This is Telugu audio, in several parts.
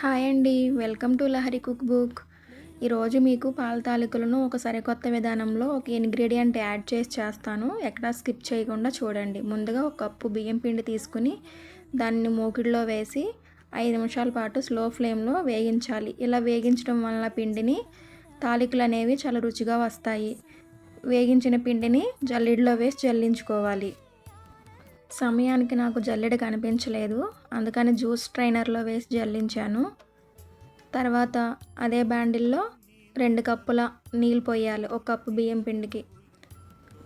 హాయ్ అండి. Welcome to Lahari cook book. ఈరోజు మీకు పాల తాలికలను ఒక సరికొత్త విధానంలో ఒక ఇంగ్రీడియంట్ యాడ్ చేసి చేస్తాను. ఎక్కడా స్కిప్ చేయకుండా చూడండి. ముందుగా ఒక కప్పు బియ్యం పిండి తీసుకుని దాన్ని మూకిడిలో వేసి ఐదు నిమిషాల పాటు స్లో ఫ్లేమ్లో వేగించాలి ఇలా వేగించడం వలన పిండిని తాలికలు అనేవి చాలా రుచిగా వస్తాయి. వేగించిన పిండిని జల్లిడిలో వేసి జల్లించుకోవాలి. సమయానికి నాకు జల్లెడ కనిపించలేదు. అందుకని జ్యూస్ ట్రైనర్లో వేసి జల్లించాను. తర్వాత అదే బ్యాండిల్లో రెండు కప్పుల నీళ్ళు పోయాలి ఒక కప్పు బియ్యం పిండికి.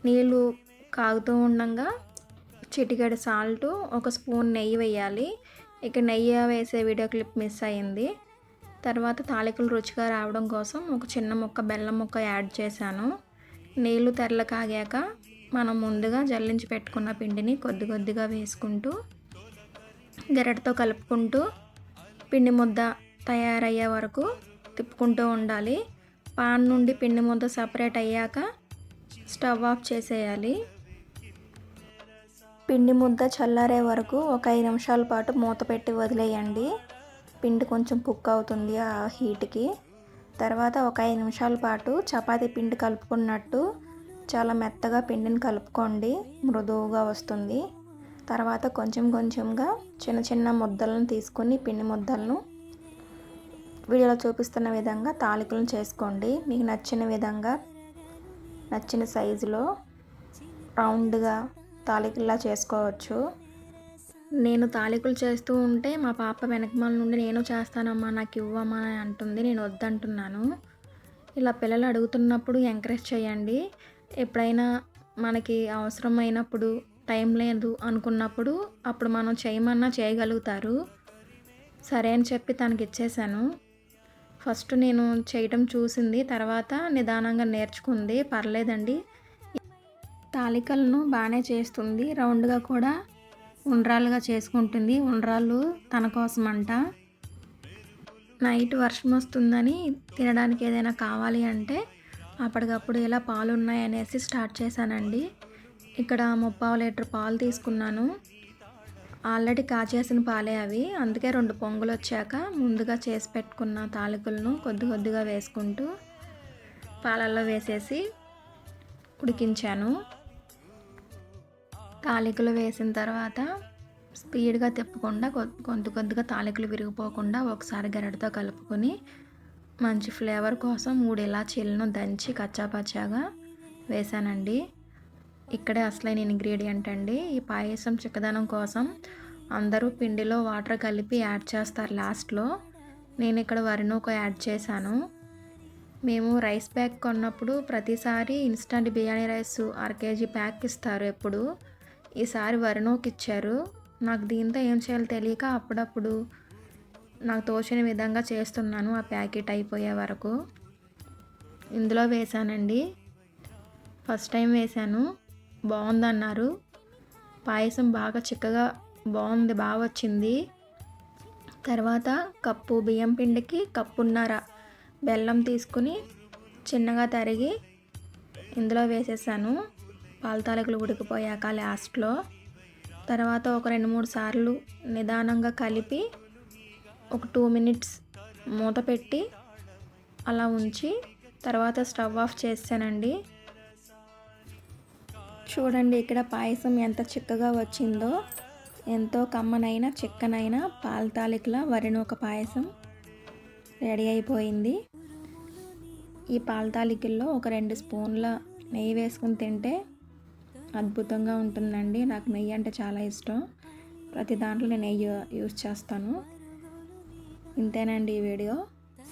నీళ్ళు కాగుతూ ఉండగా చిటికెడు సాల్ట్ ఒక స్పూన్ నెయ్యి వేయాలి. ఇక నెయ్యి వేసే వీడియో క్లిప్ మిస్ అయింది. తర్వాత తాలికలు రుచిగా రావడం కోసం ఒక చిన్న ముక్క బెల్లం ముక్క యాడ్ చేశాను. నీళ్ళు తెరల కాగాక మనం ముందుగా జల్లించి పెట్టుకున్న పిండిని కొద్ది కొద్దిగా వేసుకుంటూ గెరటితో కలుపుకుంటూ పిండి ముద్ద తయారయ్యే వరకు తిప్పుకుంటూ ఉండాలి. పాన్ నుండి పిండి ముద్ద సపరేట్ అయ్యాక స్టవ్ ఆఫ్ చేసేయాలి. పిండి ముద్ద చల్లారే వరకు ఒక ఐదు నిమిషాల పాటు మూత పెట్టి వదిలేయండి. పిండి కొంచెం పుక్ అవుతుంది ఆ హీట్కి. తర్వాత ఒక ఐదు నిమిషాల పాటు చపాతీ పిండి కలుపుకున్నట్టు చాలా మెత్తగా పిండిని కలుపుకోండి. మృదువుగా వస్తుంది. తర్వాత కొంచెం కొంచెంగా చిన్న చిన్న ముద్దలను తీసుకొని పిండి ముద్దలను వీడియోలో చూపిస్తున్న విధంగా తాలికలను చేసుకోండి. మీకు నచ్చిన విధంగా నచ్చిన సైజులో రౌండ్గా తాలికల్లా చేసుకోవచ్చు. నేను తాలికలు చేస్తూ ఉంటే మా పాప వెనకమాల నుండి నేను చేస్తానమ్మా నాకు ఇవ్వమ్మా అని అంటుంది. నేను వద్దంటున్నాను. ఇలా పిల్లలు అడుగుతున్నప్పుడు ఎంకరేజ్ చేయండి. ఎప్పుడైనా మనకి అవసరమైనప్పుడు టైం లేదు అనుకున్నప్పుడు అప్పుడు మనం చేయమన్నా చేయగలుగుతారు. సరే అని చెప్పి తనకి ఇచ్చేసాను ఫస్ట్ నేను చేయటం చూసింది తర్వాత నిదానంగా నేర్చుకుంది. పర్లేదండి. తాలికలను బాగానే చేస్తుంది. రౌండ్గా కూడా ఉండ్రాలుగా చేసుకుంటుంది. ఉండ్రాళ్ళు తన కోసం అంట నైట్ వర్షం వస్తుందని తినడానికి ఏదైనా కావాలి అంటే అప్పటికప్పుడు ఇలా పాలు ఉన్నాయనేసి స్టార్ట్ చేశానండి. ఇక్కడ ముప్పావు లీటర్ పాలు తీసుకున్నాను. ఆల్రెడీ కాచేసిన పాలే అవి. అందుకే రెండు పొంగులు వచ్చాక ముందుగా చేసి పెట్టుకున్న తాలికలను కొద్ది కొద్దిగా వేసుకుంటూ పాలల్లో వేసేసి ఉడికించాను. తాలికలు వేసిన తర్వాత స్పీడ్గా తిప్పకుండా కొద్ది కొద్దిగా తాలికలు విరిగిపోకుండా ఒకసారి గరిటతో కలుపుకొని మంచి ఫ్లేవర్ కోసం మూడు ఇలాచీలను దంచి కచ్చాపచ్చాగా వేసానండి ఇక్కడే అసలైన ఇంగ్రీడియంట్ అండి. ఈ పాయసం చిక్కదనం కోసం అందరూ పిండిలో వాటర్ కలిపి యాడ్ చేస్తారు లాస్ట్లో. నేను ఇక్కడ వరినూక యాడ్ చేశాను. మేము రైస్ ప్యాక్ కొన్నప్పుడు ప్రతిసారి ఇన్స్టంట్ బిర్యానీ రైస్ అర కేజీ ప్యాక్ ఇస్తారు ఎప్పుడు. ఈసారి వరినూక ఇచ్చారు. నాకు దీంతో ఏం చేయాలో తెలియక అప్పుడప్పుడు నాకు తోచిన విధంగా చేస్తున్నాను. ఆ ప్యాకెట్ అయిపోయే వరకు ఇందులో వేసానండి ఫస్ట్ టైం వేసాను బాగుందన్నారు. పాయసం బాగా చిక్కగా బాగుంది బాగా వచ్చింది. తర్వాత కప్పు బియ్యం పిండికి కప్పున్నర బెల్లం తీసుకుని చిన్నగా తరిగి ఇందులో వేసేసాను. పాలతాలకులు ఉడికిపోయాక లాస్ట్లో. తర్వాత ఒక రెండు మూడు సార్లు నిదానంగా కలిపి ఒక టూ మినిట్స్ మూత పెట్టి అలా ఉంచి తర్వాత స్టవ్ ఆఫ్ చేసానండి చూడండి ఇక్కడ పాయసం ఎంత చిక్కగా వచ్చిందో ఎంతో కమ్మనైన చిక్కనైన పాల తాలికల వరినూక పాయసం రెడీ అయిపోయింది. ఈ పాల తాలికల్లో ఒక రెండు స్పూన్ల నెయ్యి వేసుకుని తింటే అద్భుతంగా ఉంటుందండి. నాకు నెయ్యి అంటే చాలా ఇష్టం. ప్రతి దాంట్లో నేను నెయ్యి యూస్ చేస్తాను. ఇంతేనండి ఈ వీడియో.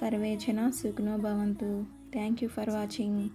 సర్వేచన సుఖనో భవంతు. Thank you for watching